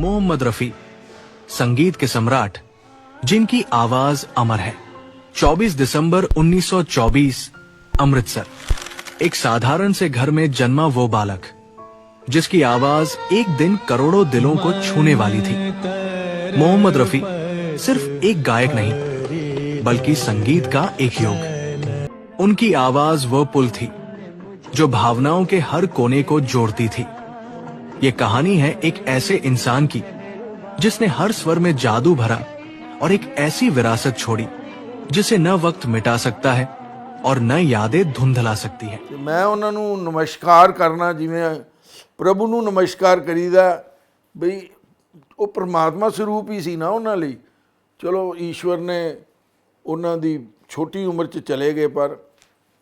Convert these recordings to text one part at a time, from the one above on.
मोहम्मद रफी, संगीत के सम्राट, जिनकी आवाज़ अमर है। 24 दिसंबर 1924 अमृतसर। एक साधारण से घर में जन्मा वो बालक, जिसकी आवाज़ एक दिन करोड़ों दिलों को छूने वाली थी। मोहम्मद रफी सिर्फ़ एक गायक नहीं, बल्कि संगीत का एक योग। उनकी आवाज़ वो पुल थी, जो भावनाओं के हर कोने को जोड़ती थी। ये कहानी है एक ऐसे इंसान की जिसने हर स्वर में जादू भरा और एक ऐसी विरासत छोड़ी जिसे न वक्त मिटा सकता है और न यादें धुंधला सकती है ਤੇ ਮੈਂ ਉਹਨਾਂ ਨੂੰ ਨਮਸਕਾਰ ਕਰਨਾ ਜਿਵੇਂ ਪ੍ਰਭੂ ਨੂੰ ਨਮਸਕਾਰ ਕਰੀਦਾ ਬਈ ਉਹ ਪ੍ਰਮਾਤਮਾ ਸਰੂਪ ਹੀ ਸੀ ਨਾ ਉਹਨਾਂ ਲਈ ਚਲੋ ਈਸ਼ਵਰ ਨੇ ਉਹਨਾਂ ਦੀ ਛੋਟੀ ਉਮਰ 'ਚ ਚਲੇ ਗਏ ਪਰ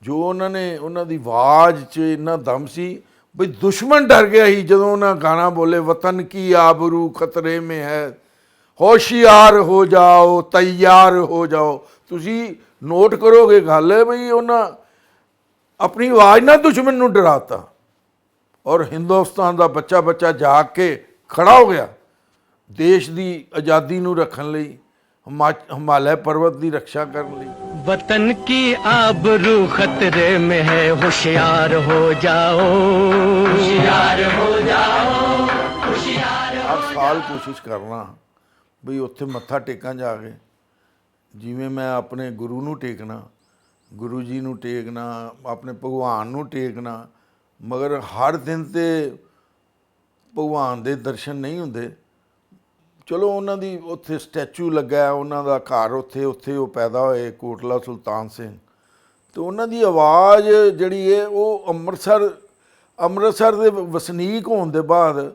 ਜੋ ਉਹਨਾਂ ਨੇ ਉਹਨਾਂ ਦੀ ਆਵਾਜ਼ 'ਚ ਇੰਨਾ ਦਮ ਸੀ ਬਈ ਦੁਸ਼ਮਣ ਡਰ ਗਿਆ ਸੀ ਜਦੋਂ ਉਹਨਾਂ ਗਾਣਾ ਬੋਲੇ, ਵਤਨ ਕੀ ਆਬਰੂ ਖਤਰੇ ਮੇ ਹੈ? ਹੋਸ਼ਿਆਰ ਹੋ ਜਾਓ, ਤਿਆਰ ਹੋ ਜਾਓ। ਤੁਸੀਂ ਨੋਟ ਕਰੋਗੇ ਗੱਲ, ਬਈ ਉਹਨਾਂ ਆਪਣੀ ਆਵਾਜ਼ ਨਾਲ ਦੁਸ਼ਮਣ ਨੂੰ ਡਰਾਤਾ। ਔਰ ਹਿੰਦੁਸਤਾਨ ਦਾ ਬੱਚਾ ਬੱਚਾ ਜਾਗ ਕੇ ਖੜਾ ਹੋ ਗਿਆ ਦੇਸ਼ ਦੀ ਆਜ਼ਾਦੀ ਨੂੰ ਰੱਖਣ ਲਈ, ਹਿਮਾ- ਹਿਮਾਲय ਪਰਬਤ ਦੀ ਰੱਖਿਆ ਕਰਨ ਲਈ। वतन की आबरू खतरे में है होशियार हो जाओ होशियार हो जाओ ਹਰ ਸਾਲ ਕੋਸ਼ਿਸ਼ ਕਰਨਾ ਬਈ ਉੱਥੇ ਮੱਥਾ ਟੇਕਾਂ ਜਾ ਕੇ ਜਿਵੇਂ ਮੈਂ ਆਪਣੇ ਗੁਰੂ ਨੂੰ ਟੇਕਣਾ ਗੁਰੂ ਜੀ ਨੂੰ ਟੇਕਣਾ ਆਪਣੇ ਭਗਵਾਨ ਨੂੰ ਟੇਕਣਾ ਮਗਰ ਹਰ ਦਿਨ ਤੇ ਭਗਵਾਨ ਦੇ ਦਰਸ਼ਨ ਨਹੀਂ ਹੁੰਦੇ ਚਲੋ ਉਹਨਾਂ ਦੀ ਉੱਥੇ ਸਟੈਚੂ ਲੱਗਾ ਉਹਨਾਂ ਦਾ ਘਰ ਉੱਥੇ ਉੱਥੇ ਉਹ ਪੈਦਾ ਹੋਏ, ਕੋਟਲਾ ਸੁਲਤਾਨ ਸਿੰਘ। ਤੇ ਉਹਨਾਂ ਦੀ ਆਵਾਜ਼ ਜਿਹੜੀ ਹੈ, ਉਹ ਅੰਮ੍ਰਿਤਸਰ ਅੰਮ੍ਰਿਤਸਰ ਦੇ ਵਸਨੀਕ ਹੋਣ ਦੇ ਬਾਅਦ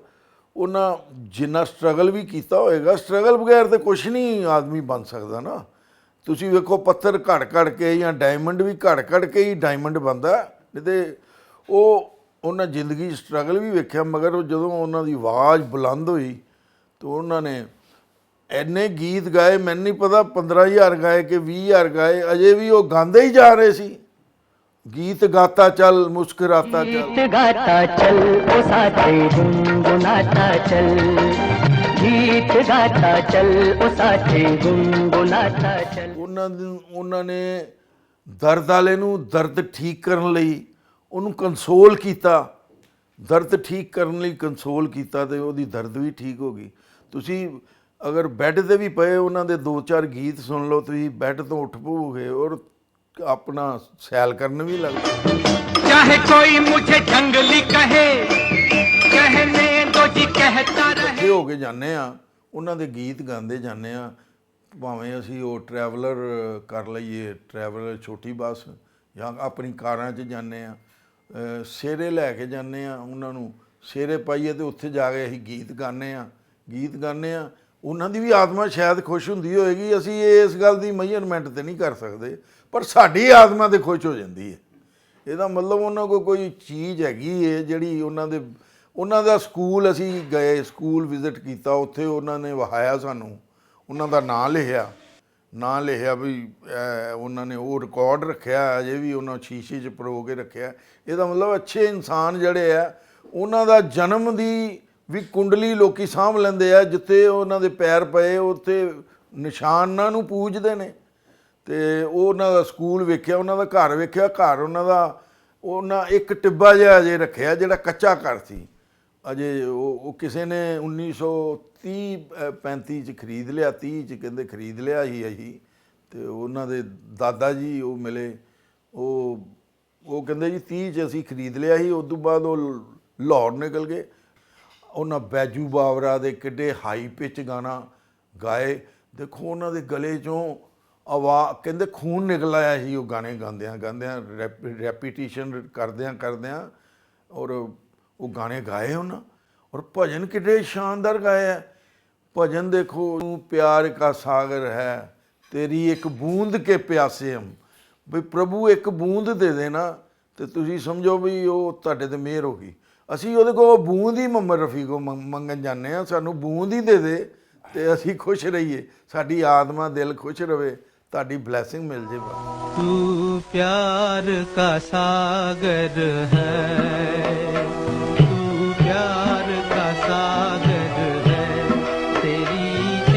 ਉਹਨਾਂ ਜਿੰਨਾ ਸਟਰਗਲ ਵੀ ਕੀਤਾ ਹੋਏਗਾ ਸਟਰਗਲ ਬਗੈਰ ਤੇ ਕੁਝ ਨਹੀਂ ਆਦਮੀ ਬਣ ਸਕਦਾ ਨਾ। ਤੁਸੀਂ ਵੇਖੋ ਪੱਥਰ ਘੜ ਘੜ ਕੇ ਜਾਂ ਡਾਇਮੰਡ ਵੀ ਘੜ ਘੜ ਕੇ ਹੀ ਡਾਇਮੰਡ ਬਣਦਾ ਨਹੀਂ ਤੇ ਉਹ ਉਹਨਾਂ ਜ਼ਿੰਦਗੀ ਸਟਰਗਲ ਵੀ ਵੇਖਿਆ, ਮਗਰ ਉਹ ਜਦੋਂ ਉਹਨਾਂ ਦੀ ਆਵਾਜ਼ ਬੁਲੰਦ ਹੋਈ ਤੋ ਉਹਨਾਂ ਨੇ ਐਨੇ ਗੀਤ ਗਾਏ ਮੈਨੂੰ ਨਹੀਂ ਪਤਾ 15000 ਗਾਏ ਕਿ 20000 ਗਾਏ ਅਜੇ ਵੀ ਉਹ ਗਾਉਂਦੇ ਹੀ ਜਾ ਰਹੇ ਸੀ। ਗੀਤ ਗਾਤਾ ਚੱਲ ਮੁਸਕਰਾਤਾ ਚੱਲ। ਗੀਤ ਗਾਤਾ ਚੱਲ ਉਹ ਸਾਥੇ ਗੁੰਗੁਨਾਤਾ ਚੱਲ। ਗੀਤ ਗਾਤਾ ਚੱਲ ਉਹ ਸਾਥੇ ਗੁੰਗੁਨਾਤਾ ਚੱਲ। ਉਹਨਾਂ ਉਹਨਾਂ ਨੇ ਦਰਦ ਵਾਲੇ ਨੂੰ ਦਰਦ ਠੀਕ ਕਰਨ ਲਈ ਉਹਨੂੰ ਕੰਸੋਲ ਕੀਤਾ। ਦਰਦ ਠੀਕ ਕਰਨ ਲਈ ਕੰਸੋਲ ਕੀਤਾ ਤੇ ਉਹਦੀ ਦਰਦ ਵੀ ਠੀਕ ਹੋ ਗਈ। ਤੁਸੀਂ ਅਗਰ ਬੈੱਡ ਤੇ ਵੀ ਪਏ ਉਹਨਾਂ ਦੇ ਦੋ ਚਾਰ ਗੀਤ ਸੁਣ ਲਓ ਤੁਸੀਂ ਬੈੱਡ ਤੋਂ ਉੱਠ ਪੋਗੇ ਔਰ ਆਪਣਾ ਸੈਲ ਕਰਨ ਵੀ ਲੱਗ ਚਾਹੇ ਕੋਈ ਮੁਝੇ ਜੰਗਲੀ ਕਹੇ ਕਹਨੇ ਦੋ ਜੀ ਕਹਤਾ ਰਹੇ। ਹੋ ਕੇ ਜਾਂਦੇ ਆ ਉਹਨਾਂ ਦੇ ਗੀਤ ਗਾਉਂਦੇ ਜਾਂਦੇ ਆ ਭਾਵੇਂ ਅਸੀਂ ਉਹ ਟਰੈਵਲਰ ਕਰ ਲਈਏ ਟਰੈਵਲਰ ਛੋਟੀ ਬੱਸ ਜਾਂ ਆਪਣੀ ਕਾਰਾਂ 'ਚ ਜਾਂਦੇ ਆ ਸੇਰੇ ਲੈ ਕੇ ਜਾਂਦੇ ਆ ਉਹਨਾਂ ਨੂੰ। ਸੇਰੇ ਪਾਈਏ ਤੇ ਉੱਥੇ ਜਾ ਕੇ ਅਸੀਂ ਗੀਤ ਗਾਉਂਦੇ ਆ ਗੀਤ ਗਾਉਂਦੇ ਆ ਉਹਨਾਂ ਦੀ ਵੀ ਆਤਮਾ ਸ਼ਾਇਦ ਖੁਸ਼ ਹੁੰਦੀ ਹੋਏਗੀ, ਅਸੀਂ ਇਸ ਗੱਲ ਦੀ ਮੈਜ਼ਰਮੈਂਟ ਤੇ ਨਹੀਂ ਕਰ ਸਕਦੇ, ਪਰ ਸਾਡੀ ਆਤਮਾ ਤੇ ਖੁਸ਼ ਹੋ ਜਾਂਦੀ ਹੈ। ਇਹਦਾ ਮਤਲਬ ਉਹਨਾਂ ਕੋਲ ਕੋਈ ਚੀਜ਼ ਹੈਗੀ ਹੈ, ਜਿਹੜੀ ਉਹਨਾਂ ਦੇ, ਉਹਨਾਂ ਦਾ ਸਕੂਲ ਅਸੀਂ ਗਏ, ਸਕੂਲ ਵਿਜ਼ਿਟ ਕੀਤਾ, ਉੱਥੇ ਉਹਨਾਂ ਨੇ ਵਹਾਇਆ ਸਾਨੂੰ, ਉਹਨਾਂ ਦਾ ਨਾਂ ਲਿਖਿਆ ਨਾਂ ਲਿਖਿਆ ਵੀ ਉਹਨਾਂ ਨੇ ਉਹ ਰਿਕਾਰਡ ਰੱਖਿਆ, ਅਜੇ ਵੀ ਉਹਨਾਂ ਸ਼ੀਸ਼ੇ 'ਚ ਪਰੋ ਕੇ ਰੱਖਿਆ। ਇਹਦਾ ਮਤਲਬ ਅੱਛੇ ਇਨਸਾਨ ਜਿਹੜੇ ਆ, ਉਹਨਾਂ ਦਾ ਜਨਮ ਦੀ ਵੀ ਕੁੰਡਲੀ ਲੋਕੀ ਸਾਂਭ ਲੈਂਦੇ ਆ ਜਿੱਥੇ ਉਹਨਾਂ ਦੇ ਪੈਰ ਪਏ ਉੱਥੇ ਨਿਸ਼ਾਨਾਂ ਨੂੰ ਪੂਜਦੇ ਨੇ। ਤੇ ਉਹ ਉਹਨਾਂ ਦਾ ਸਕੂਲ ਵੇਖਿਆ ਉਹਨਾਂ ਦਾ ਘਰ ਵੇਖਿਆ ਘਰ ਉਹਨਾਂ ਦਾ ਉਹਨਾਂ ਇੱਕ ਟਿੱਬਾ ਜਿਹਾ ਅਜੇ ਰੱਖਿਆ ਜਿਹੜਾ ਕੱਚਾ ਘਰ ਸੀ। ਅਜੇ ਉਹ ਉਹ ਕਿਸੇ ਨੇ 1930 ਅ, 35 ਚ ਖਰੀਦ ਲਿਆ 30 ਚ ਕਹਿੰਦੇ ਖਰੀਦ ਲਿਆ ਸੀ ਅਸੀਂ ਤੇ ਉਹਨਾਂ ਦੇ ਦਾਦਾ ਜੀ ਉਹ ਮਿਲੇ। ਉਹ ਉਹ ਕਹਿੰਦੇ ਜੀ 30 ਚ ਅਸੀਂ ਖਰੀਦ ਲਿਆ ਸੀ ਉਸ ਤੋਂ ਬਾਅਦ ਉਹ ਲਾਹੌਰ ਨਿਕਲ ਗਏ। ਉਹਨਾਂ ਬੈਜੂ ਬਾਵਰਾ ਦੇ ਕਿੱਡੇ ਹਾਈ ਪਿਚ ਗਾਣਾ ਗਾਏ। ਦੇਖੋ ਉਹਨਾਂ ਦੇ ਗਲੇ ਚੋਂ ਆਵਾ, ਕਹਿੰਦੇ ਖੂਨ ਨਿਕਲ ਆਇਆ ਸੀ ਉਹ ਗਾਣੇ ਗਾਉਂਦਿਆਂ ਗਾਉਂਦਿਆਂ ਰੈਪੀਟੀਸ਼ਨ ਕਰਦਿਆਂ ਕਰਦਿਆਂ ਔਰ ਉਹ ਗਾਣੇ ਗਾਏ ਉਹਨਾਂ। ਔਰ ਭਜਨ ਕਿੱਡੇ ਸ਼ਾਨਦਾਰ ਗਾਏ ਹੈ ਭਜਨ ਦੇਖੋ, ਤੂੰ ਪਿਆਰ ਕਾ ਸਾਗਰ ਹੈ, ਤੇਰੀ ਇੱਕ ਬੂੰਦ ਕੇ ਪਿਆਸੇ ਹਮ। ਵੀ ਪ੍ਰਭੂ ਇੱਕ ਬੂੰਦ ਦੇ ਦੇਣਾ ਤੇ ਤੁਸੀਂ ਸਮਝੋ ਵੀ ਉਹ ਤੁਹਾਡੇ ਤੇ ਮਿਹਰ ਹੋ ਗਈ। ਅਸੀਂ ਉਹਦੇ ਕੋਲ ਬੂੰਦ ਹੀ ਮੁਹੰਮਦ ਰਫੀ ਕੋ ਮੰਗਣ ਜਾਂਦੇ ਆ ਸਾਨੂੰ ਬੂੰਦ ਹੀ ਦੇ ਦੇ ਤੇ ਅਸੀਂ ਖੁਸ਼ ਰਹੀਏ। ਸਾਡੀ ਆਤਮਾ ਦਿਲ ਖੁਸ਼ ਰਵੇ, ਤੁਹਾਡੀ ਬਲੇਸਿੰਗ ਮਿਲ ਜੇ ਬਸ। ਤੂੰ ਪਿਆਰ ਦਾ ਸਾਗਰ ਹੈ। ਤੂੰ ਪਿਆਰ ਦਾ ਤੇਰੀ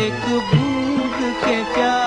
ਇੱਕ ਬੂੰਦ ਕੇ ਪਿਆਰ